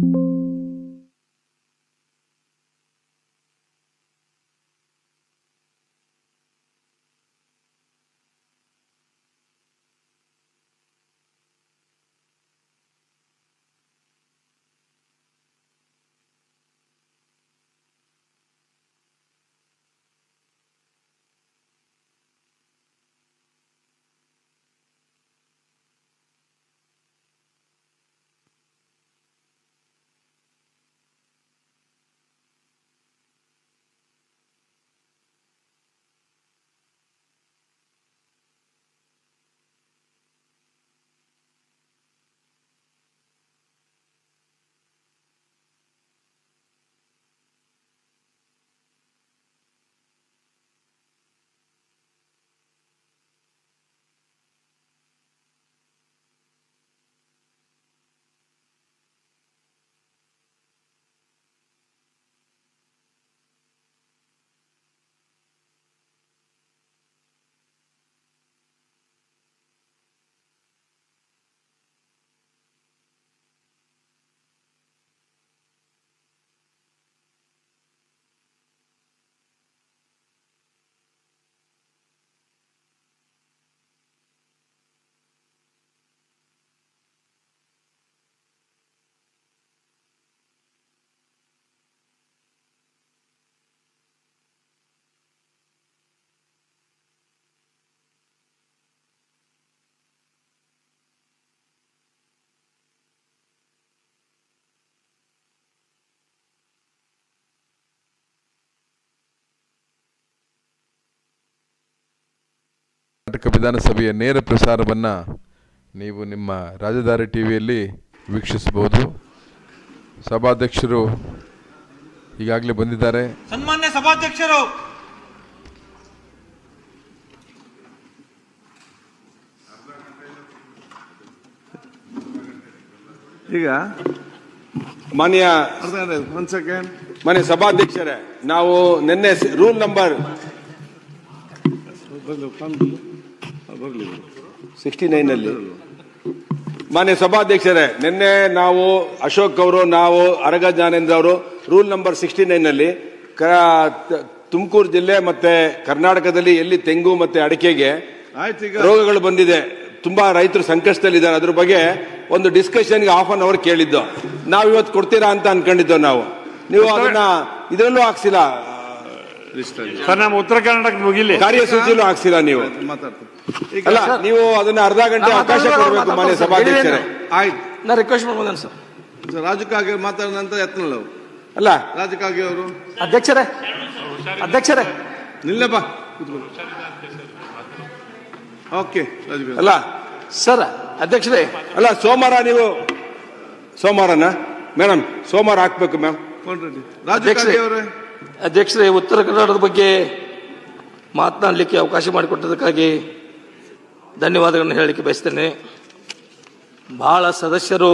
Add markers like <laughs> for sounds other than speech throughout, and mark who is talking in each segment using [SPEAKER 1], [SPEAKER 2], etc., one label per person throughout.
[SPEAKER 1] thank you Karnataka ವಿಧಾನಸಭೆಯ ನೇರ ಪ್ರಸಾರವನ್ನು ನೀವು ನಿಮ್ಮ ರಾಜಧಾನಿ ಟಿವಿಯಲ್ಲಿ ವೀಕ್ಷಿಸಬಹುದು. ಸಭಾಧ್ಯಕ್ಷರು ಈಗಾಗಲೇ ಬಂದಿದ್ದಾರೆ.
[SPEAKER 2] ಸನ್ಮಾನ್ಯ ಸಭಾಧ್ಯಕ್ಷರು!
[SPEAKER 3] ಈಗ
[SPEAKER 4] ಮಾನ್ಯ
[SPEAKER 3] ಒಂದ್ ಸೆಕೆಂಡ್
[SPEAKER 4] ಮಾನ್ಯ ಸಭಾಧ್ಯಕ್ಷರೇ ನಾವು ನಿನ್ನೆ ರೂಲ್ ನಂಬರ್ ಸಿಕ್ಸ್ಟಿ ನೈನಲ್ಲಿ ಅಲ್ಲಿ. ಮಾನ್ಯ ಸಭಾಧ್ಯಕ್ಷರೇ ನಿನ್ನೆ ನಾವು ಅಶೋಕ್ ಅವರು ನಾವು ಅರಗ ಜ್ಞಾನೇಂದ್ರ ಅವರು ರೂಲ್ ನಂಬರ್ ಸಿಕ್ಸ್ಟಿ ನೈನ್ ಅಲ್ಲಿ ತುಮಕೂರು ಜಿಲ್ಲೆ ಮತ್ತೆ ಕರ್ನಾಟಕದಲ್ಲಿ ಎಲ್ಲಿ ತೆಂಗು ಮತ್ತೆ ಅಡಿಕೆಗೆ ರೋಗಗಳು ಬಂದಿದೆ ತುಂಬಾ ರೈತರು ಸಂಕಷ್ಟದಲ್ಲಿದ್ದಾರೆ. ಅದ್ರ ಬಗ್ಗೆ ಒಂದು ಡಿಸ್ಕಷನ್ಗೆ ಹಾಫ್ ಅನ್ ಅವರ್ ಕೇಳಿದ್ದು. ನಾವು ಇವತ್ತು ಕೊಡ್ತೀರಾ ಅಂತ ಅನ್ಕೊಂಡಿದ್ದೋ ನಾವು. ನೀವು ಅದನ್ನ ಇದರಲ್ಲೂ ಹಾಕ್ಸಿಲ್ಲ.
[SPEAKER 5] ಸರ್ ನಮ್ಮ ಉತ್ತರ ಕರ್ನಾಟಕ ಮುಗಿಲಿ.
[SPEAKER 4] ಕಾರ್ಯಸೂಚಿ ಹಾಕ್ಸಿಲ್ಲ ನೀವು. ಅಲ್ಲ ನೀವು ಅದನ್ನ ಅರ್ಧ ಗಂಟೆ ಅವಕಾಶ ಕೊಡಬೇಕು ಮಾನ್ಯ ಸಭಾಧ್ಯಕ್ಷರೇ.
[SPEAKER 3] ಆಯ್ತು.
[SPEAKER 6] ನಾ ರಿಕ್ವೆಸ್ಟ್ ಮಾಡ್ಬೋದೇನು ಸರ್?
[SPEAKER 3] ರಾಜಕಾಗಿ ರಾಜು ಕಾಗೆ ಮಾತಾಡಿದ ನಂತರ ಯತ್ನಲ್ಲ ಅವರು.
[SPEAKER 4] ಅಲ್ಲ.
[SPEAKER 3] ರಾಜಕಾಗಿ ಅವರು.
[SPEAKER 6] ಅಧ್ಯಕ್ಷರೇ ಅಧ್ಯಕ್ಷರೇ.
[SPEAKER 3] ನಿಲ್ಲಪ್ಪ ಓಕೆ
[SPEAKER 4] ಅಲ್ಲ.
[SPEAKER 6] ಸರ್ ಅಧ್ಯಕ್ಷರೇ.
[SPEAKER 4] ಅಲ್ಲ ಸೋಮವಾರ ನೀವು ಸೋಮವಾರನ? ಮೇಡಮ್ ಸೋಮವಾರ ಹಾಕ್ಬೇಕು ಮ್ಯಾಮ್.
[SPEAKER 3] ಕೊಂಡ್ರೆಡ್ಡಿ. ರಾಜು
[SPEAKER 6] ಅಧ್ಯಕ್ಷರೇ.
[SPEAKER 3] ಕಾಗೆ ಅವರೇ.
[SPEAKER 6] ಅಧ್ಯಕ್ಷರೇ, ಉತ್ತರ ಕನ್ನಡದ ಬಗ್ಗೆ ಮಾತನಾಡಲಿಕ್ಕೆ ಅವಕಾಶ ಮಾಡಿಕೊಟ್ಟದಕ್ಕಾಗಿ ಧನ್ಯವಾದಗಳನ್ನು ಹೇಳಲಿಕ್ಕೆ ಬಯಸ್ತೇನೆ. ಬಹಳ ಸದಸ್ಯರು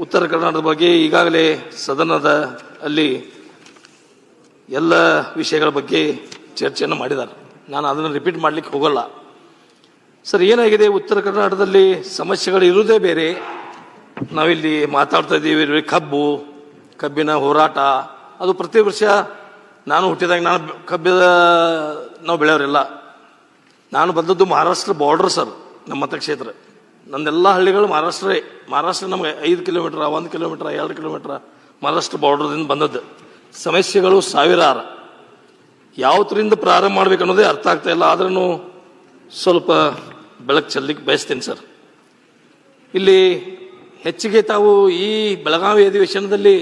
[SPEAKER 6] ಉತ್ತರ ಕನ್ನಡದ ಬಗ್ಗೆ ಈಗಾಗಲೇ ಸದನದ ಅಲ್ಲಿ ಎಲ್ಲ ವಿಷಯಗಳ ಬಗ್ಗೆ ಚರ್ಚೆಯನ್ನು ಮಾಡಿದ್ದಾರೆ. ನಾನು ಅದನ್ನು ರಿಪೀಟ್ ಮಾಡಲಿಕ್ಕೆ ಹೋಗಲ್ಲ. ಸರ್, ಏನಾಗಿದೆ? ಉತ್ತರ ಕರ್ನಾಟಕದಲ್ಲಿ ಸಮಸ್ಯೆಗಳು ಇರುವುದೇ ಬೇರೆ. ನಾವಿಲ್ಲಿ ಮಾತಾಡ್ತಾ ಇದ್ದೀವಿ ಕಬ್ಬು, ಕಬ್ಬಿನ ಹೋರಾಟ ಅದು ಪ್ರತಿ ವರ್ಷ ನಾನು ಹುಟ್ಟಿದಾಗ ನಾನು ಕಬ್ಬಿದ, ನಾವು ಬೆಳೆಯೋರಿಲ್ಲ. ನಾನು ಬಂದದ್ದು ಮಹಾರಾಷ್ಟ್ರ ಬಾರ್ಡರ್ ಸರ್ ನಮ್ಮ ಮತಕ್ಷೇತ್ರ ನಂದೆಲ್ಲ ಹಳ್ಳಿಗಳು ಮಹಾರಾಷ್ಟ್ರೇ ಮಹಾರಾಷ್ಟ್ರ ನಮಗೆ ಐದು ಕಿಲೋಮೀಟರ್ ಒಂದು ಕಿಲೋಮೀಟರ್ ಎರಡು ಕಿಲೋಮೀಟರ್ ಮಹಾರಾಷ್ಟ್ರ ಬಾರ್ಡರ್ದಿಂದ ಬಂದದ್ದು. ಸಮಸ್ಯೆಗಳು ಸಾವಿರಾರು. ಯಾವತ್ತರಿಂದ ಪ್ರಾರಂಭ ಮಾಡ್ಬೇಕು ಅನ್ನೋದೇ ಅರ್ಥ ಆಗ್ತಾ ಇಲ್ಲ. ಆದ್ರೂ ಸ್ವಲ್ಪ ಬೆಳಕು ಚೆಲ್ಲಿಕ್ಕೆ ಬಯಸ್ತೀನಿ ಸರ್ ಇಲ್ಲಿ ಹೆಚ್ಚಿಗೆ ತಾವು ಈ ಬೆಳಗಾವಿ ಅಧಿವೇಶನದಲ್ಲಿ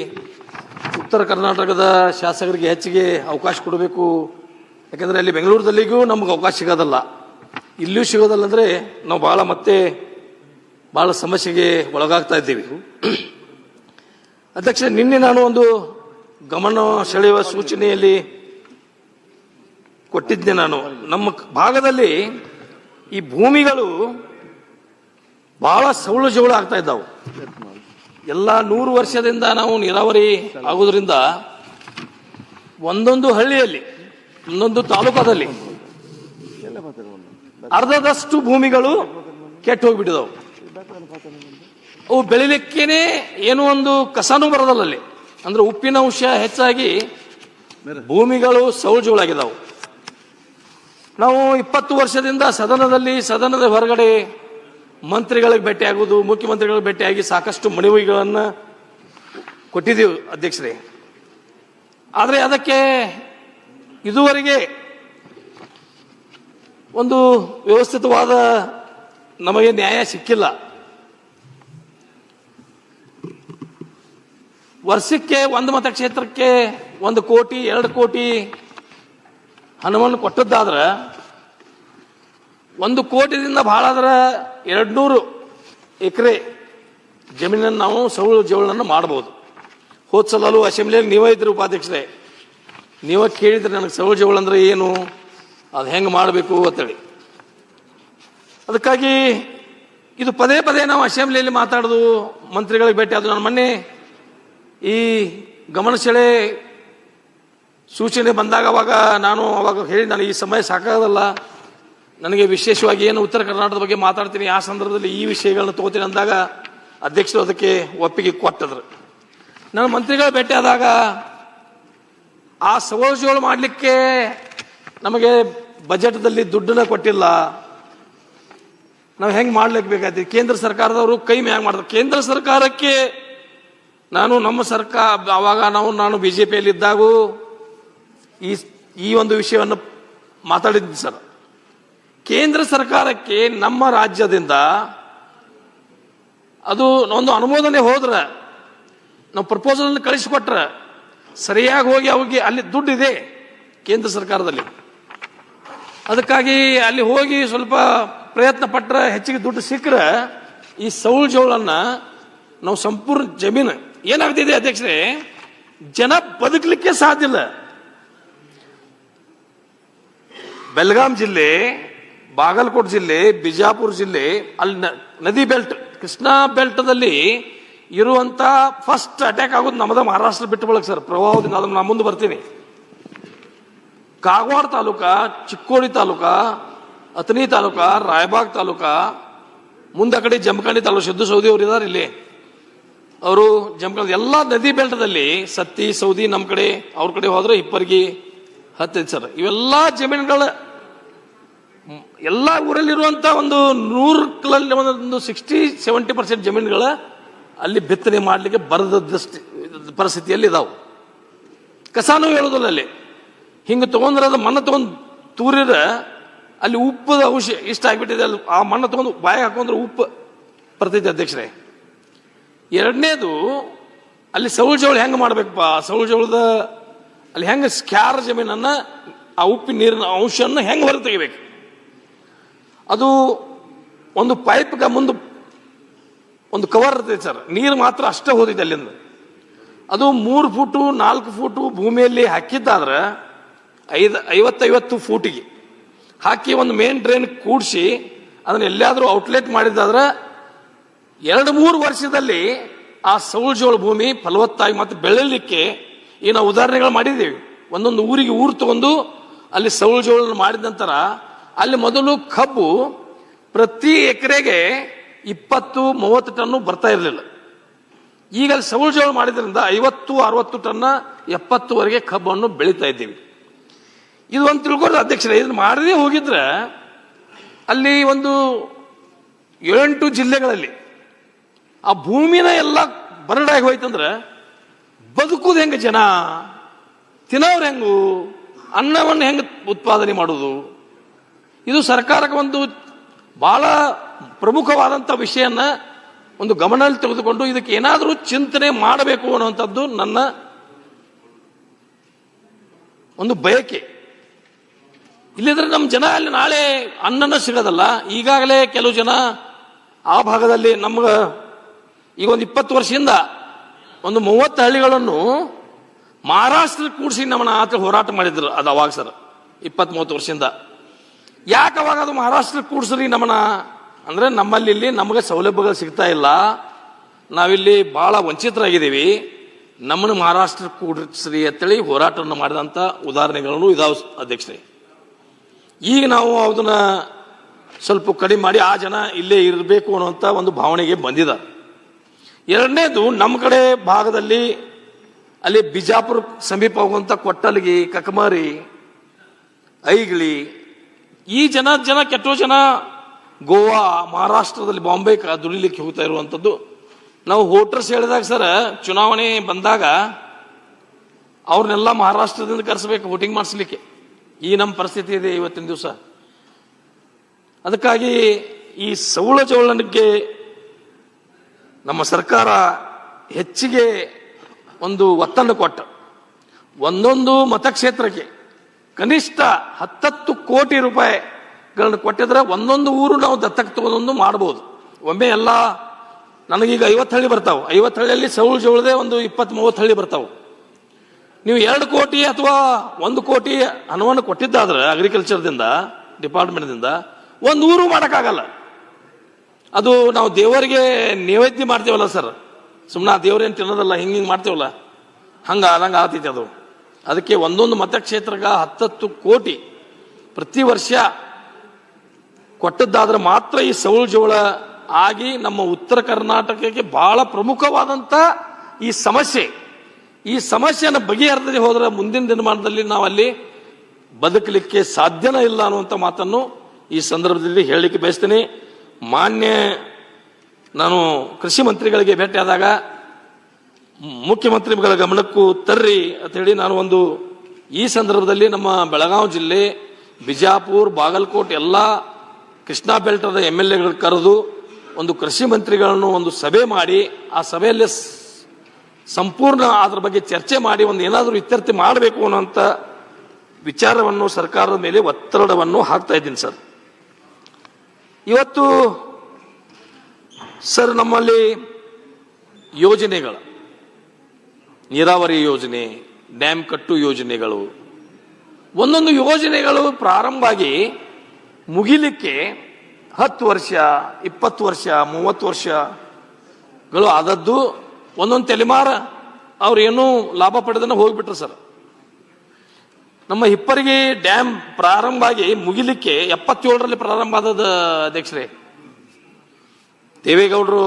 [SPEAKER 6] ಉತ್ತರ ಕರ್ನಾಟಕದ ಶಾಸಕರಿಗೆ ಹೆಚ್ಚಿಗೆ ಅವಕಾಶ ಕೊಡಬೇಕು. ಯಾಕೆಂದರೆ ಅಲ್ಲಿ ಬೆಂಗಳೂರದಲ್ಲಿಗೂ ನಮ್ಗೆ ಅವಕಾಶ ಸಿಗೋದಲ್ಲ. ಇಲ್ಲಿಯೂ ಸಿಗೋದಲ್ಲ ಅಂದರೆ ನಾವು ಭಾಳ ಮತ್ತೆ ಭಾಳ ಸಮಸ್ಯೆಗೆ ಒಳಗಾಗ್ತಾ ಇದ್ದೀವಿ. ಅಧ್ಯಕ್ಷ, ನಿನ್ನೆ ನಾನು ಒಂದು ಗಮನ ಸೆಳೆಯುವ ಸೂಚನೆಯಲ್ಲಿ ಕೊಟ್ಟಿದ್ದೆ ನಾನು. ನಮ್ಮ ಭಾಗದಲ್ಲಿ ಈ ಭೂಮಿಗಳು ಭಾಳ ಸವಳು ಜವಳು ಆಗ್ತಾ ಇದ್ದಾವೆ. ಎಲ್ಲ ನೂರು ವರ್ಷದಿಂದ ನಾವು ನೀರಾವರಿ ಆಗೋದ್ರಿಂದ ಒಂದೊಂದು ಹಳ್ಳಿಯಲ್ಲಿ, ಒಂದೊಂದು ತಾಲೂಕದಲ್ಲಿ ಅರ್ಧದಷ್ಟು ಭೂಮಿಗಳು ಕೆಟ್ಟು ಹೋಗ್ಬಿಟ್ಟಿದವು. ಅವು ಬೆಳಿಲಿಕ್ಕೇನೆ ಏನೋ ಒಂದು ಕಸನೂ ಬರೋದಲ್ಲ ಅಲ್ಲಿ. ಅಂದ್ರೆ ಉಪ್ಪಿನ ಅಂಶ ಹೆಚ್ಚಾಗಿ ಭೂಮಿಗಳು ಸೌಜುಗಳಾಗಿದ್ದಾವೆ ನಾವು ಇಪ್ಪತ್ತು ವರ್ಷದಿಂದ ಸದನದಲ್ಲಿ, ಸದನದ ಹೊರಗಡೆ ಮಂತ್ರಿಗಳಿಗೆ ಭೇಟಿಯಾಗುವುದು, ಮುಖ್ಯಮಂತ್ರಿಗಳಿಗೆ ಭೇಟಿಯಾಗಿ ಸಾಕಷ್ಟು ಮನವಿಗಳನ್ನು ಕೊಟ್ಟಿದ್ದೀವಿ ಅಧ್ಯಕ್ಷರೇ. ಆದರೆ ಅದಕ್ಕೆ ಇದುವರೆಗೆ ಒಂದು ವ್ಯವಸ್ಥಿತವಾದ ನಮಗೆ ನ್ಯಾಯ ಸಿಕ್ಕಿಲ್ಲ. ವರ್ಷಕ್ಕೆ ಒಂದು ಮತಕ್ಷೇತ್ರಕ್ಕೆ ಒಂದು ಕೋಟಿ, ಎರಡು ಕೋಟಿ ಹಣವನ್ನು ಕೊಟ್ಟದ್ದಾದ್ರೆ ಒಂದು ಕೋಟಿದಿಂದ ಭಾಳ ಆದ್ರೆ ಎರಡು ನೂರು ಎಕರೆ ಜಮೀನನ್ನು ನಾವು ಸೌಳು ಜವಳನ್ನು ಮಾಡ್ಬೋದು. ಹೋದ ಸಲಲ್ಲೂ ಅಸೆಂಬ್ಲಿಯಲ್ಲಿ ನೀವೇ ಇದ್ರೆ ಉಪಾಧ್ಯಕ್ಷರೇ. ನೀವೇ ಕೇಳಿದ್ರೆ ನನಗೆ ಸೌಳು ಜವಳ ಅಂದ್ರೆ ಏನು? ಅದು ಹೆಂಗೆ ಮಾಡಬೇಕು ಅಂತೇಳಿ. ಅದಕ್ಕಾಗಿ ಇದು ಪದೇ ಪದೇ ನಾವು ಅಸೆಂಬ್ಲಿಯಲ್ಲಿ ಮಾತಾಡೋದು, ಮಂತ್ರಿಗಳಿಗೆ ಭೇಟಿ ಅದು ನಾನು ಮೊನ್ನೆ ಈ ಗಮನ ಸೆಳೆ ಸೂಚನೆ ಬಂದಾಗ ಅವಾಗ ನಾನು ಅವಾಗ ಹೇಳಿ ನನಗೆ ಈ ಸಮಯ ಸಾಕಾಗಲ್ಲ ನನಗೆ ವಿಶೇಷವಾಗಿ ಏನು ಉತ್ತರ ಕರ್ನಾಟಕದ ಬಗ್ಗೆ ಮಾತಾಡ್ತೀನಿ, ಆ ಸಂದರ್ಭದಲ್ಲಿ ಈ ವಿಷಯಗಳನ್ನ ತಗೋತೀನಿ ಅಂದಾಗ ಅಧ್ಯಕ್ಷರು ಅದಕ್ಕೆ ಒಪ್ಪಿಗೆ ಕೊಟ್ಟದ್ರು. ನನ್ನ ಮಂತ್ರಿಗಳ ಭೇಟಿ ಆದಾಗ ಆ ಸವೋಜೋಳು ಮಾಡಲಿಕ್ಕೆ ನಮಗೆ ಬಜೆಟ್ದಲ್ಲಿ ದುಡ್ಡನ್ನ ಕೊಟ್ಟಿಲ್ಲ. ನಾವು ಹೆಂಗೆ ಮಾಡ್ಲಿಕ್ಕೆ ಕೇಂದ್ರ ಸರ್ಕಾರದವರು ಕೈ ಮ್ಯಾಗ ಮಾಡ್ತಾರೆ ಕೇಂದ್ರ ಸರ್ಕಾರಕ್ಕೆ ನಾನು ನಮ್ಮ ಸರ್ಕಾರ ಆವಾಗ ನಾವು, ನಾನು ಬಿ ಜೆ ಪಿಯಲ್ಲಿ ಇದ್ದಾಗೂ ಈ ಈ ಒಂದು ವಿಷಯವನ್ನು ಮಾತಾಡಿದ್ದೆ ಸರ್. ಕೇಂದ್ರ ಸರ್ಕಾರಕ್ಕೆ ನಮ್ಮ ರಾಜ್ಯದಿಂದ ಅದು ಒಂದು ಅನುಮೋದನೆ ಹೋದ್ರೆ, ನಾವು ಪ್ರಪೋಸಲ್ ಕಳಿಸಿಕೊಟ್ರೆ, ಸರಿಯಾಗಿ ಹೋಗಿ ಅವಿಗೆ ಅಲ್ಲಿ ದುಡ್ಡು ಇದೆ ಕೇಂದ್ರ ಸರ್ಕಾರದಲ್ಲಿ. ಅದಕ್ಕಾಗಿ ಅಲ್ಲಿ ಹೋಗಿ ಸ್ವಲ್ಪ ಪ್ರಯತ್ನ ಪಟ್ಟರೆ ಹೆಚ್ಚಿಗೆ ದುಡ್ಡು ಸಿಕ್ಕರೆ, ಈ ಸೌಳು ಜೋಳನ್ನ ನಾವು ಸಂಪೂರ್ಣ ಜಮೀನು. ಏನಾಗ್ತಿದೆ ಅಧ್ಯಕ್ಷರೇ, ಜನ ಬದುಕಲಿಕ್ಕೆ ಸಾಧ್ಯ ಇಲ್ಲ. ಬೆಲ್ಗಾಂ ಜಿಲ್ಲೆ ಬಾಗಲಕೋಟೆ ಜಿಲ್ಲೆ, ಬಿಜಾಪುರ ಜಿಲ್ಲೆ, ಅಲ್ಲಿ ನ- ನದಿ ಬೆಲ್ಟ್, ಕೃಷ್ಣಾ ಬೆಲ್ಟದಲ್ಲಿ ಇರುವಂತ ಫಸ್ಟ್ ಅಟ್ಯಾಕ್ ಆಗೋದು ನಮ್ಮದ ಮಹಾರಾಷ್ಟ್ರ ಬಿಟ್ಟು ಬಳಕ ಸರ್ ಪ್ರವಾಹದಿಂದ ಅದನ್ನು ನಾನು ಮುಂದೆ ಬರ್ತೀನಿ. ಕಾಗವಾಡ ತಾಲೂಕಾ, ಚಿಕ್ಕೋಡಿ ತಾಲೂಕಾ ಅತನಿ ತಾಲೂಕಾ, ರಾಯಬಾಗ್ ತಾಲೂಕಾ, ಮುಂದೆ ಕಡೆ ಜಮಖಂಡಿ ತಾಲೂಕು, ಸಿದ್ದು ಸೌದಿ ಅವರು ಇದ್ದಾರೆ ಇಲ್ಲಿ. ಅವರು ಜಮಖಂಡಿ, ಎಲ್ಲ ನದಿ ಬೆಲ್ಟದಲ್ಲಿ ಸತ್ತಿ, ಸೌದಿ ನಮ್ಮ ಕಡೆ, ಅವ್ರ ಕಡೆ ಹೋದ್ರೆ ಇಪ್ಪರ್ಗಿ ಹತ್ತೈದು ಸರ್ ಇವೆಲ್ಲ ಜಮೀನುಗಳ ಎಲ್ಲ ಊರಲ್ಲಿರುವಂತ ಒಂದು ನೂರರಲ್ಲಿ ಒಂದು ಸಿಕ್ಸ್ಟಿ ಸೆವೆಂಟಿ ಪರ್ಸೆಂಟ್ ಜಮೀನುಗಳ ಅಲ್ಲಿ ಬಿತ್ತನೆ ಮಾಡಲಿಕ್ಕೆ ಬರದಷ್ಟು ಪರಿಸ್ಥಿತಿಯಲ್ಲಿ ಇದಾವೆ. ಕಸಾನು ಹೇಳೋದಿಲ್ಲ ಅಲ್ಲಿ. ಹಿಂಗೆ ತಗೊಂಡ್ರೆ ಅದು ಮಣ್ಣು ತೊಗೊಂಡು ತೂರಿರ ಅಲ್ಲಿ ಉಪ್ಪದ ಅಂಶ ಇಷ್ಟ ಆಗ್ಬಿಟ್ಟಿದೆ. ಅಲ್ಲಿ ಆ ಮಣ್ಣು ತಗೊಂಡು ಬಾಯಿ ಹಾಕೊಂಡ್ರೆ ಉಪ್ಪು ಪ್ರತಿ ಅಧ್ಯಕ್ಷರೇ. ಎರಡನೇದು, ಅಲ್ಲಿ ಸೌಳು ಹೆಂಗೆ ಮಾಡ್ಬೇಕಪ್ಪ? ಸೌಳು ಜೋಳದ ಅಲ್ಲಿ ಹೆಂಗೆ ಸ್ಕ್ಯಾರ್ ಜಮೀನನ್ನ, ಆ ಉಪ್ಪಿನ ನೀರಿನ ಅಂಶವನ್ನು ಹೆಂಗೆ ಹೊರ ತೆಗಿಬೇಕು? ಅದು ಒಂದು ಪೈಪ್ಗೆ ಮುಂದೆ ಒಂದು ಕವರ್ ಇರ್ತೈತೆ ಸರ್ ನೀರು ಮಾತ್ರ ಅಷ್ಟೇ ಹೋದಿದೆ ಅಲ್ಲಿಂದ. ಅದು ಮೂರು ಫೂಟು, ನಾಲ್ಕು ಫೂಟು ಭೂಮಿಯಲ್ಲಿ ಹಾಕಿದ್ದಾದ್ರೆ ಐದು, ಐವತ್ತೈವತ್ತು ಫೂಟಿಗೆ ಹಾಕಿ ಒಂದು ಮೇನ್ ಡ್ರೈನ್ ಕೂಡಿಸಿ ಅದನ್ನ ಎಲ್ಲಿಯಾದರೂ ಔಟ್ಲೆಟ್ ಮಾಡಿದ್ದಾದ್ರೆ ಎರಡು, ಮೂರು ವರ್ಷದಲ್ಲಿ ಆ ಸೌಳ್ಜೋಳ ಭೂಮಿ ಫಲವತ್ತಾಗಿ ಮತ್ತೆ ಬೆಳೆಯಲಿಕ್ಕೆ ಏನೋ ಉದಾಹರಣೆಗಳು ಮಾಡಿದ್ದೀವಿ. ಒಂದೊಂದು ಊರಿಗೆ ಊರು ತಗೊಂಡು ಅಲ್ಲಿ ಸೌಳಜೋಳ ಮಾಡಿದ ನಂತರ ಅಲ್ಲಿ ಮೊದಲು ಕಬ್ಬು ಪ್ರತಿ ಎಕರೆಗೆ ಇಪ್ಪತ್ತು, ಮೂವತ್ತು ಟನ್ನು ಬರ್ತಾ ಇರಲಿಲ್ಲ. ಈಗ ಅಲ್ಲಿ ಸೌಳ್ಜೋಳ ಮಾಡಿದ್ರಿಂದ ಐವತ್ತು, ಅರವತ್ತು ಟನ್ನ ಎಪ್ಪತ್ತುವರೆಗೆ ಕಬ್ಬನ್ನು ಬೆಳೀತಾ ಇದ್ದೀವಿ. ಇದು ಒಂದು ತಿಳ್ಕೊಳ್ಳೋದು ಅಧ್ಯಕ್ಷರೇ, ಇದನ್ನ ಮಾಡದೇ ಹೋಗಿದ್ರೆ ಅಲ್ಲಿ ಒಂದು ಏಳೆಂಟು ಜಿಲ್ಲೆಗಳಲ್ಲಿ ಆ ಭೂಮಿನ ಎಲ್ಲ ಬರಡಾಗಿ ಹೋಯ್ತಂದ್ರೆ ಬದುಕುದು ಹೆಂಗೆ ಜನ, ತಿನ್ನೋರು ಹೆಂಗು, ಅನ್ನವನ್ನು ಹೆಂಗೆ ಉತ್ಪಾದನೆ ಮಾಡೋದು? ಇದು ಸರ್ಕಾರಕ್ಕೆ ಒಂದು ಬಹಳ ಪ್ರಮುಖವಾದಂಥ ವಿಷಯನ ಒಂದು ಗಮನದಲ್ಲಿ ತೆಗೆದುಕೊಂಡು ಇದಕ್ಕೆ ಏನಾದರೂ ಚಿಂತನೆ ಮಾಡಬೇಕು ಅನ್ನುವಂಥದ್ದು ನನ್ನ ಒಂದು ಬಯಕೆ. ಇಲ್ಲಿದ್ರೆ ನಮ್ಮ ಜನ ಅಲ್ಲಿ ನಾಳೆ ಅನ್ನನ ಸಿಗೋದಲ್ಲ, ಈಗಾಗಲೇ ಕೆಲವು ಜನ ಆ ಭಾಗದಲ್ಲಿ ನಮ್ಗೆ ಈಗ ಒಂದು ಇಪ್ಪತ್ತು ವರ್ಷದಿಂದ ಒಂದು ಮೂವತ್ತು ಹಳ್ಳಿಗಳನ್ನು ಮಹಾರಾಷ್ಟ್ರ ಕೂಡಿಸಿ ನಮ್ಮನ್ನ ಆತ ಹೋರಾಟ ಮಾಡಿದ್ರು ಅದು ಅವಾಗ ಸರ್ ಇಪ್ಪತ್ತ್ ಮೂವತ್ತು ವರ್ಷದಿಂದ. ಯಾಕೆ ಅವಾಗ ಅದು ಮಹಾರಾಷ್ಟ್ರ ಕೂಡಿಸ್ರಿ ನಮ್ಮನ್ನ? ಅಂದ್ರೆ ನಮ್ಮಲ್ಲಿ ಇಲ್ಲಿ ನಮಗೆ ಸೌಲಭ್ಯಗಳು ಸಿಗ್ತಾ ಇಲ್ಲ. ನಾವಿಲ್ಲಿ ಬಹಳ ವಂಚಿತರಾಗಿದ್ದೀವಿ. ನಮ್ಮನ್ನು ಮಹಾರಾಷ್ಟ್ರ ಕೂಡಿಸ್ರಿ ಅಂತೇಳಿ ಹೋರಾಟವನ್ನು ಮಾಡಿದಂಥ ಉದಾಹರಣೆಗಳನ್ನು ಇದಾವ್ ಅಧ್ಯಕ್ಷರೇ. ಈಗ ನಾವು ಅದನ್ನ ಸ್ವಲ್ಪ ಕಡಿಮೆ ಮಾಡಿ ಆ ಜನ ಇಲ್ಲೇ ಇರಬೇಕು ಅನ್ನುವಂಥ ಒಂದು ಭಾವನೆಗೆ ಬಂದಿದ್ದಾರೆ. ಎರಡನೇದು, ನಮ್ಮ ಕಡೆ ಭಾಗದಲ್ಲಿ ಅಲ್ಲಿ ಬಿಜಾಪುರ ಸಮೀಪ ಹೋಗುವಂಥ ಕೊಟ್ಟಲ್ಗಿ ಕಕಮಾರಿ ಐಗಿಳಿ ಈ ಜನ ಜನ ಕೆಟ್ಟೋ ಜನ ಗೋವಾ, ಮಹಾರಾಷ್ಟ್ರದಲ್ಲಿ ಬಾಂಬೆ ದುಡಿಲಿಕ್ಕೆ ಹೋಗ್ತಾ ಇರುವಂಥದ್ದು. ನಾವು ವೋಟರ್ಸ್ ಹೇಳಿದಾಗ ಸರ್, ಚುನಾವಣೆ ಬಂದಾಗ ಅವ್ರನ್ನೆಲ್ಲ ಮಹಾರಾಷ್ಟ್ರದಿಂದ ಕರೆಸಬೇಕು, ವೋಟಿಂಗ್ ಮಾಡಿಸ್ಲಿಕ್ಕೆ. ಈ ನಮ್ಮ ಪರಿಸ್ಥಿತಿ ಇದೆ ಇವತ್ತಿನ ದಿವಸ. ಅದಕ್ಕಾಗಿ ಈ ಸೌಳ ಜವಳನಿಗೆ ನಮ್ಮ ಸರ್ಕಾರ ಹೆಚ್ಚಿಗೆ ಒಂದು ಒತ್ತನ್ನು ಕೊಟ್ಟ. ಒಂದೊಂದು ಮತಕ್ಷೇತ್ರಕ್ಕೆ ಕನಿಷ್ಠ ಹತ್ತತ್ತು ಕೋಟಿ ರೂಪಾಯಿಗಳನ್ನು ಕೊಟ್ಟಿದ್ರೆ ಒಂದೊಂದು ಊರು ನಾವು ದತ್ತಕ್ಕೆ ತಗೊಂಡೊಂದು ಮಾಡ್ಬೋದು. ಒಮ್ಮೆ ಎಲ್ಲ ನನಗೀಗ ಐವತ್ತು ಹಳ್ಳಿ ಬರ್ತಾವೆ. ಐವತ್ತು ಹಳ್ಳಿಯಲ್ಲಿ ಸೌಳು ಸೌಳದೆ ಒಂದು ಇಪ್ಪತ್ತು ಮೂವತ್ತು ಹಳ್ಳಿ ಬರ್ತಾವೆ. ನೀವು ಎರಡು ಕೋಟಿ ಅಥವಾ ಒಂದು ಕೋಟಿ ಹಣವನ್ನು ಕೊಟ್ಟಿದ್ದಾದ್ರೆ ಅಗ್ರಿಕಲ್ಚರ್ದಿಂದ ಡಿಪಾರ್ಟ್ಮೆಂಟ್ದಿಂದ ಒಂದು ಊರು ಮಾಡೋಕ್ಕಾಗಲ್ಲ. ಅದು ನಾವು ದೇವರಿಗೆ ನೈವೇದ್ಯ ಮಾಡ್ತೇವಲ್ಲ ಸರ್. ಸುಮ್ಮನೆ ದೇವ್ರೇನು ತಿನ್ನೋದಲ್ಲ, ಹಿಂಗೆ ಹಿಂಗೆ ಮಾಡ್ತೇವಲ್ಲ? ಹಂಗೆ ಆದಂಗೆ ಆತೈತಿ ಅದು. ಅದಕ್ಕೆ ಒಂದೊಂದು ಮತಕ್ಷೇತ್ರಕ್ಕೆ ಹತ್ತತ್ತು ಕೋಟಿ ಪ್ರತಿ ವರ್ಷ ಕೊಟ್ಟದ್ದಾದ್ರೆ ಮಾತ್ರ ಈ ಸೌಳು ಜೋಳ ಆಗಿ ನಮ್ಮ ಉತ್ತರ ಕರ್ನಾಟಕಕ್ಕೆ ಬಹಳ ಪ್ರಮುಖವಾದಂಥ ಈ ಸಮಸ್ಯೆ. ಈ ಸಮಸ್ಯೆಯನ್ನು ಬಗೆಹರಿಸದೆ ಹೋದರೆ ಮುಂದಿನ ದಿನಮಾನದಲ್ಲಿ ನಾವು ಅಲ್ಲಿ ಬದುಕಲಿಕ್ಕೆ ಸಾಧ್ಯನೇ ಇಲ್ಲ ಅನ್ನುವಂಥ ಮಾತನ್ನು ಈ ಸಂದರ್ಭದಲ್ಲಿ ಹೇಳಲಿಕ್ಕೆ ಬಯಸ್ತೀನಿ. ಮಾನ್ಯ ನಾನು ಕೃಷಿ ಮಂತ್ರಿಗಳಿಗೆ ಭೇಟಿಯಾದಾಗ ಮುಖ್ಯಮಂತ್ರಿಗಳ ಗಮನಕ್ಕೂ ತರ್ರಿ ಅಂತ ಹೇಳಿ ನಾನು ಒಂದು ಈ ಸಂದರ್ಭದಲ್ಲಿ ನಮ್ಮ ಬೆಳಗಾವಿ ಜಿಲ್ಲೆ, ಬಿಜಾಪುರ್, ಬಾಗಲಕೋಟೆ ಎಲ್ಲ ಕೃಷ್ಣಾ ಬೆಲ್ಟದ ಎಂ ಎಲ್ ಎಗಳು ಕರೆದು ಒಂದು ಕೃಷಿ ಮಂತ್ರಿಗಳನ್ನು ಒಂದು ಸಭೆ ಮಾಡಿ, ಆ ಸಭೆಯಲ್ಲಿ ಸಂಪೂರ್ಣ ಅದರ ಬಗ್ಗೆ ಚರ್ಚೆ ಮಾಡಿ ಒಂದು ಏನಾದರೂ ಇತ್ಯರ್ಥಿ ಮಾಡಬೇಕು ಅನ್ನೋಂಥ ವಿಚಾರವನ್ನು ಸರ್ಕಾರದ ಮೇಲೆ ಒತ್ತಡವನ್ನು ಹಾಕ್ತಾ ಇದ್ದೀನಿ ಸರ್. ಇವತ್ತು ಸರ್ ನಮ್ಮಲ್ಲಿ ಯೋಜನೆಗಳು. ನೀರಾವರಿ ಯೋಜನೆ ಡ್ಯಾಮ್ ಕಟ್ಟು ಯೋಜನೆಗಳು. ಒಂದೊಂದು ಯೋಜನೆಗಳು ಪ್ರಾರಂಭ ಆಗಿ ಮುಗಿಲಿಕ್ಕೆ ಹತ್ತು ವರ್ಷ, ಇಪ್ಪತ್ತು ವರ್ಷ, ಮೂವತ್ತು ವರ್ಷಗಳು ಆದದ್ದು ಒಂದೊಂದು ತಲೆಮಾರ ಅವ್ರು ಏನೂ ಲಾಭ ಪಡೆದನ್ನ ಹೋಗ್ಬಿಟ್ರು ಸರ್. ನಮ್ಮ ಹಿಪ್ಪರಿಗೆ ಡ್ಯಾಮ್ ಪ್ರಾರಂಭ ಆಗಿ ಮುಗಿಲಿಕ್ಕೆ ಎಪ್ಪತ್ತೇಳರಲ್ಲಿ ಪ್ರಾರಂಭ ಆದದ ಅಧ್ಯಕ್ಷರೇ. ದೇವೇಗೌಡರು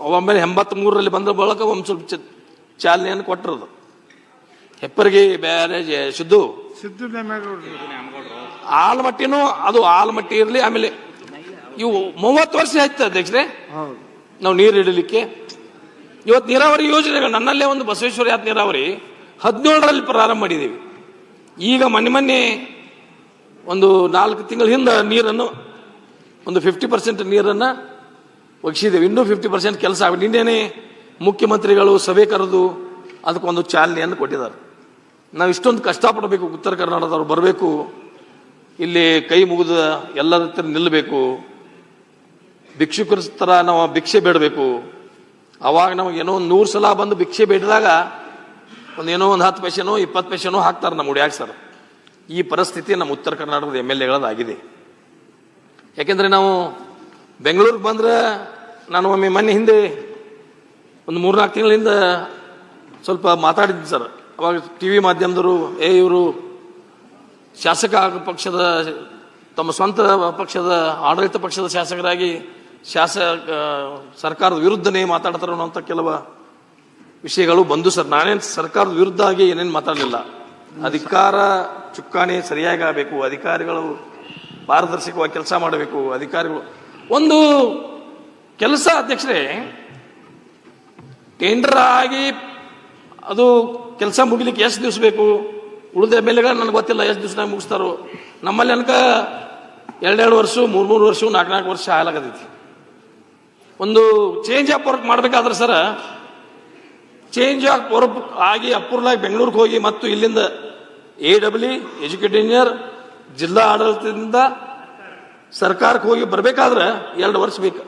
[SPEAKER 6] ಒಮ್ಮೆ ಎಂಬತ್ತ್ ಮೂರರಲ್ಲಿ ಬಂದ ಬಳಿಕ ಒಂದು ಸ್ವಲ್ಪ ಚಾಲನೆಯನ್ನು ಕೊಟ್ಟಿರೋದು. ಹೆಪ್ಪರಿಗೆ ಬೇರೆ ಸಿದ್ದು. ಆಲ್ಮಟ್ಟಿನೂ ಅದು ಆಲ್ಮಟ್ಟಿ ಇರಲಿ ಆಮೇಲೆ ಇವು ಮೂವತ್ತು ವರ್ಷ ಆಯ್ತು ಅಧ್ಯಕ್ಷರೆ. ನಾವು ನೀರು ಇಡಲಿಕ್ಕೆ ಇವತ್ತು ನೀರಾವರಿ ಯೋಜನೆಗಳು ನನ್ನಲ್ಲೇ ಒಂದು ಬಸವೇಶ್ವರ ಯಾತ್ ನೀರಾವರಿ ಹದಿನೇಳರಲ್ಲಿ ಪ್ರಾರಂಭ ಮಾಡಿದ್ದೀವಿ. ಈಗ ಮೊನ್ನೆ ಮೊನ್ನೆ ಒಂದು ನಾಲ್ಕು ತಿಂಗಳ ಹಿಂದೆ ನೀರನ್ನು ಒಂದು ಫಿಫ್ಟಿ ಪರ್ಸೆಂಟ್ ನೀರನ್ನು ಒಗಿಸಿದ್ದೇವೆ. ಇನ್ನೂ ಫಿಫ್ಟಿ ಪರ್ಸೆಂಟ್ ಕೆಲಸ ಆಗಿ ನಿನ್ನೆನೆ ಮುಖ್ಯಮಂತ್ರಿಗಳು ಸಭೆ ಕರೆದು ಅದಕ್ಕೊಂದು ಚಾಲನೆಯನ್ನು ಕೊಟ್ಟಿದ್ದಾರೆ. ನಾವು ಇಷ್ಟೊಂದು ಕಷ್ಟಪಡಬೇಕು, ಉತ್ತರ ಕರ್ನಾಟಕದವ್ರು ಬರಬೇಕು, ಇಲ್ಲಿ ಕೈ ಮುಗಿದ ಎಲ್ಲರ ಹತ್ರ ನಿಲ್ಲಬೇಕು, ಭಿಕ್ಷುಕರ ಥರ ನಾವು ಭಿಕ್ಷೆ ಬೇಡಬೇಕು. ಅವಾಗ ನಮಗೆ ಏನೋ ಒಂದು ನೂರು ಸಲ ಬಂದು ಭಿಕ್ಷೆ ಬೇಡಿದಾಗ ಒಂದು ಏನೋ ಒಂದು ಹತ್ತು ಪೈಸೆನೋ, ಇಪ್ಪತ್ತು ಪೈಸೆನೋ ಹಾಕ್ತಾರೆ ನಮ್ಮ ಹುಡುಗ ಸರ್. ಈ ಪರಿಸ್ಥಿತಿ ನಮ್ಮ ಉತ್ತರ ಕರ್ನಾಟಕದ ಎಂ ಎಲ್ ಎಗಳದಾಗಿದೆ ಯಾಕೆಂದ್ರೆ ನಾವು ಬೆಂಗಳೂರಿಗೆ ಬಂದ್ರೆ ನಾನು ಒಮ್ಮೆ ಮೊನ್ನೆ ಹಿಂದೆ ಒಂದು ಮೂರ್ನಾಲ್ಕು ತಿಂಗಳಿಂದ ಸ್ವಲ್ಪ ಮಾತಾಡಿದ್ದೆ ಸರ್. ಅವಾಗ ಟಿ ವಿ ಮಾಧ್ಯಮದವರು, ಏ, ಇವರು ಶಾಸಕ ಪಕ್ಷದ, ತಮ್ಮ ಸ್ವಂತ ಪಕ್ಷದ, ಆಡಳಿತ ಪಕ್ಷದ ಶಾಸಕರಾಗಿ ಶಾಸಕ ಸರ್ಕಾರದ ವಿರುದ್ಧನೇ ಮಾತಾಡ್ತಾರೆ ಅನ್ನೋಂಥ ಕೆಲವು ವಿಷಯಗಳು ಬಂದು ಸರ್. ನಾನೇನು ಸರ್ಕಾರದ ವಿರುದ್ಧ ಆಗಿ ಏನೇನು ಮಾತಾಡಲಿಲ್ಲ. ಅಧಿಕಾರ ಚುಕ್ಕಾಣಿ ಸರಿಯಾಗಿ ಆಗಬೇಕು, ಅಧಿಕಾರಿಗಳು ಪಾರದರ್ಶಕವಾಗಿ ಕೆಲಸ ಮಾಡಬೇಕು, ಅಧಿಕಾರಿಗಳು. ಒಂದು ಕೆಲಸ ಅಧ್ಯಕ್ಷರೇ ಟೆಂಡರ್ ಆಗಿ ಅದು ಕೆಲಸ ಮುಗಿಲಿಕ್ಕೆ ಎಷ್ಟು ದಿವಸ ಬೇಕು? ಉಳಿದ ಎಗಳು ನನಗೆ ಗೊತ್ತಿಲ್ಲ ಎಷ್ಟು ದಿವಸ ಮುಗಿಸ್ತಾರೋ. ನಮ್ಮಲ್ಲಿ ಅನ್ಕ ಎರಡೆರಡು ವರ್ಷ, ಮೂರು ಮೂರು ವರ್ಷ, ನಾಲ್ಕು ನಾಲ್ಕು ವರ್ಷ ಆಗಲಾಗತೈತಿ ಒಂದು ಚೇಂಜ್ ಆಫ್ ವರ್ಕ್ ಮಾಡಬೇಕಾದ್ರೆ ಸರ ಚೇಂಜ್ ಆಫ್ ವರ್ಕ್ ಆಗಿ ಅಪೂರ್ಲಾಗಿ ಬೆಂಗಳೂರಿಗೆ ಹೋಗಿ ಮತ್ತು ಇಲ್ಲಿಂದ ಎ ಡಬ್ಲ್ಯೂ ಎಜುಕೇಟೆಡ್ ಇಂಜಿನಿಯರ್ ಜಿಲ್ಲಾ ಆಡಳಿತದಿಂದ ಸರ್ಕಾರಕ್ಕೆ ಹೋಗಿ ಬರಬೇಕಾದ್ರೆ ಎರಡು ವರ್ಷ ಬೇಕು.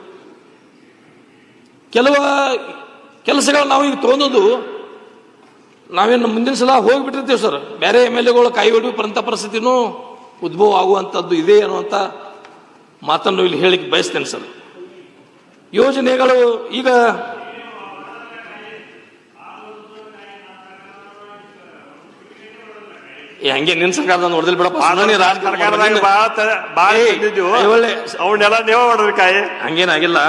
[SPEAKER 6] ಕೆಲವು ಕೆಲಸಗಳು ನಾವು ಈಗ ತೊಗೊಂಡು ನಾವೇನು ಮುಂದಿನ ಸಲ ಹೋಗಿಬಿಟ್ಟಿರ್ತೀವಿ ಸರ್. ಬೇರೆ ಎಂ ಎಲ್ ಎಗಳು ಕೈ ಹಿಡಿಯುವಂಥ ಪರಿಸ್ಥಿತಿನೂ ಉದ್ಭವ ಆಗುವಂಥದ್ದು ಇದೆ ಅನ್ನುವಂಥ ಮಾತನ್ನು ಇಲ್ಲಿ ಹೇಳಿಕ್ಕೆ ಬಯಸ್ತೇನೆ ಸರ್. ಯೋಜನೆಗಳು ಈಗ ಹಂಗೆ ನಿನ್ ಸರ್ಕಾರದ ಹೊಡೆದಿಲ್ ಬಿಡಪ್ಪ.
[SPEAKER 5] ಅವನ್ನೆಲ್ಲ ನೀವೇ ಹೊಡೆದ್ರಿ ಕಾಯಿ.
[SPEAKER 6] ಹಂಗೇನಾಗಿಲ್ಲ.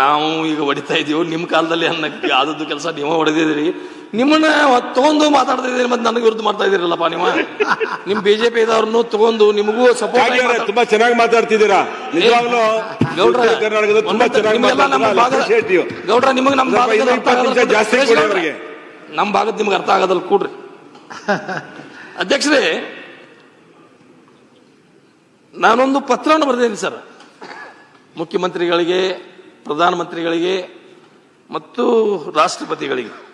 [SPEAKER 6] ನಾವು ಈಗ ಹೊಡಿತಾ ಇದೀವಿ ನಿಮ್ ಕಾಲದಲ್ಲಿ ಅನ್ನಕ್ಕೆ ಆದದ್ದು ಕೆಲಸ ನೀವು ಹೊಡೆದಿದ್ರಿ ನಿಮ್ಮನ್ನ ತಗೊಂಡು ಮಾತಾಡ್ತಾ ಇದ್ದೀರಿ ಮತ್ತೆ ನನಗೆ ವಿರುದ್ಧ ಮಾಡ್ತಾ ಇದೀರಲ್ಲಪ್ಪ ನೀವು? ನಿಮ್ ಬಿಜೆಪಿ ಇದ್ದವ್ರನ್ನು ತಗೊಂಡು ನಿಮಗೂ ಸಪೋರ್ಟ್
[SPEAKER 4] ತುಂಬಾ ಚೆನ್ನಾಗಿ ಮಾತಾಡ್ತಿದ್ದೀರಾ?
[SPEAKER 6] ಗೌಡ್ರ ನಿಮಗೆ ನಮ್ಮ ಭಾಗದ. ನಮ್ಮ ಭಾಗದ ನಿಮ್ಗೆ ಅರ್ಥ ಆಗೋದಲ್ಲ ಕೂಡ್ರಿ. <laughs> ಅಧ್ಯಕ್ಷರೇ ನಾನೊಂದು ಪತ್ರವನ್ನು ಬರೆದೇನೆ ಸರ್. ಮುಖ್ಯಮಂತ್ರಿಗಳಿಗೆ ಪ್ರಧಾನಮಂತ್ರಿಗಳಿಗೆ ಮತ್ತು ರಾಷ್ಟ್ರಪತಿಗಳಿಗೆ.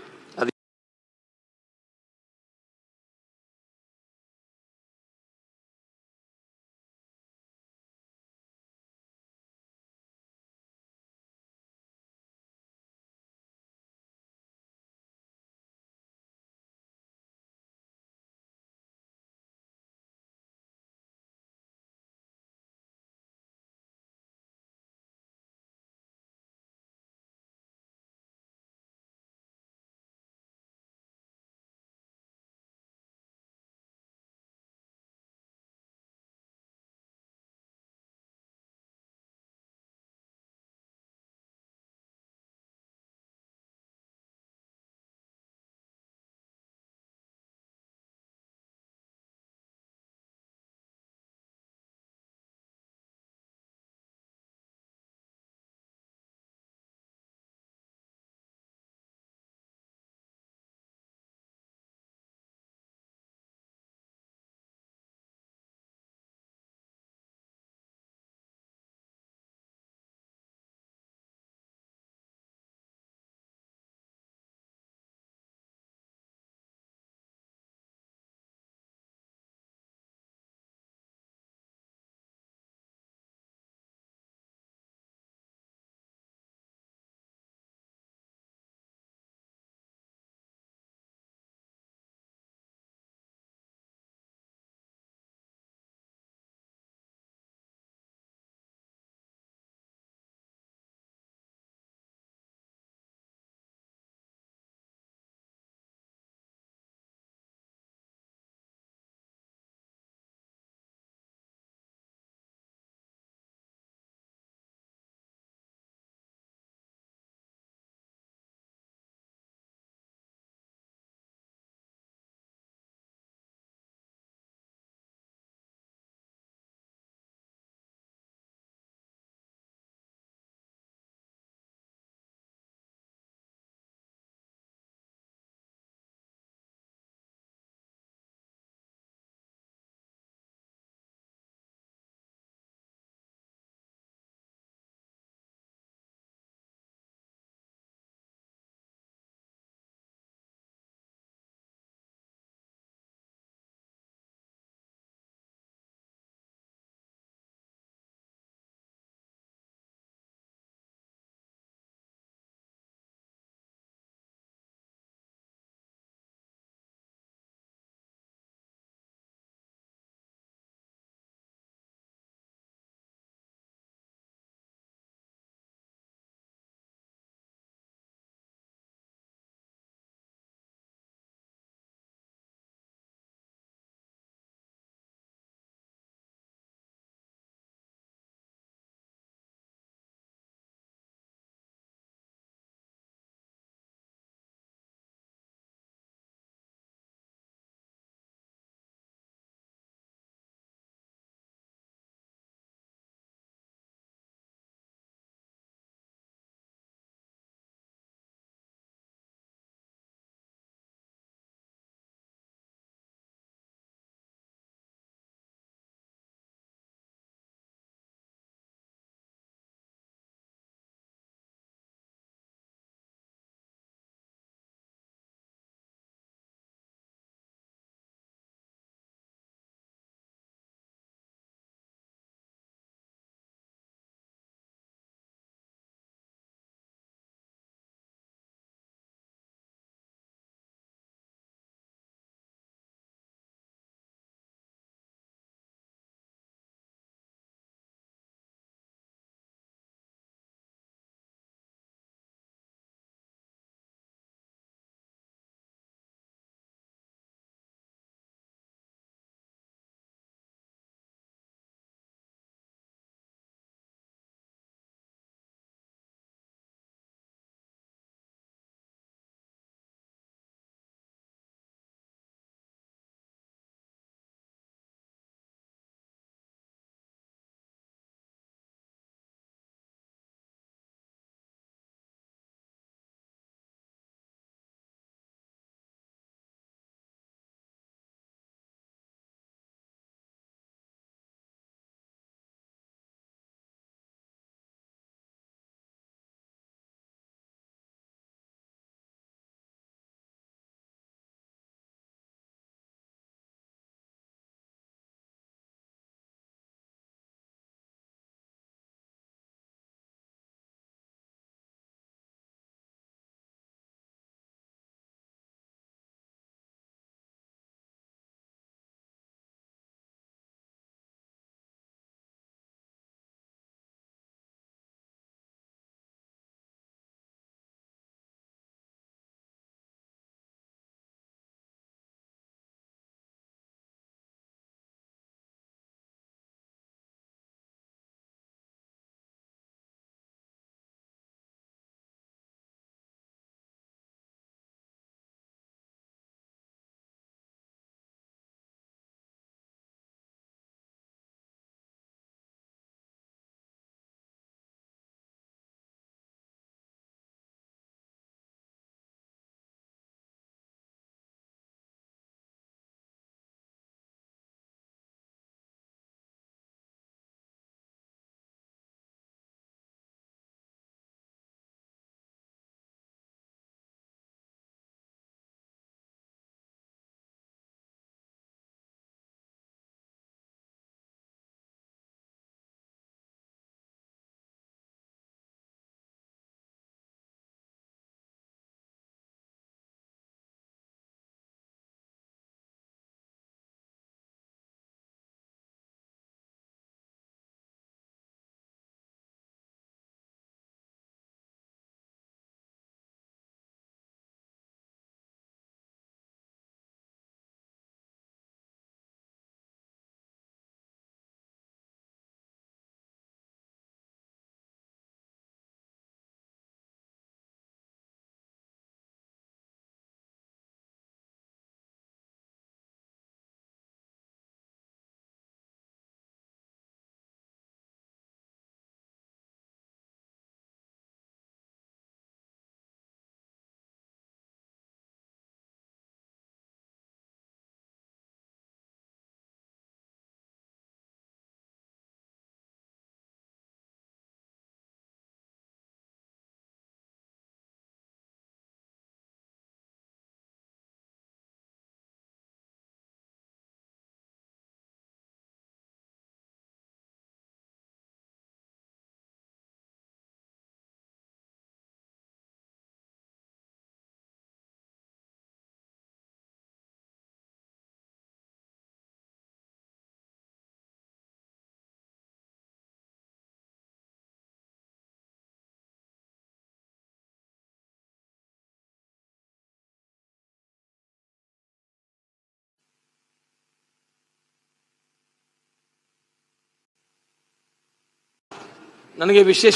[SPEAKER 6] ನನಗೆ ವಿಶೇಷ.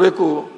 [SPEAKER 6] ಬೇಕು.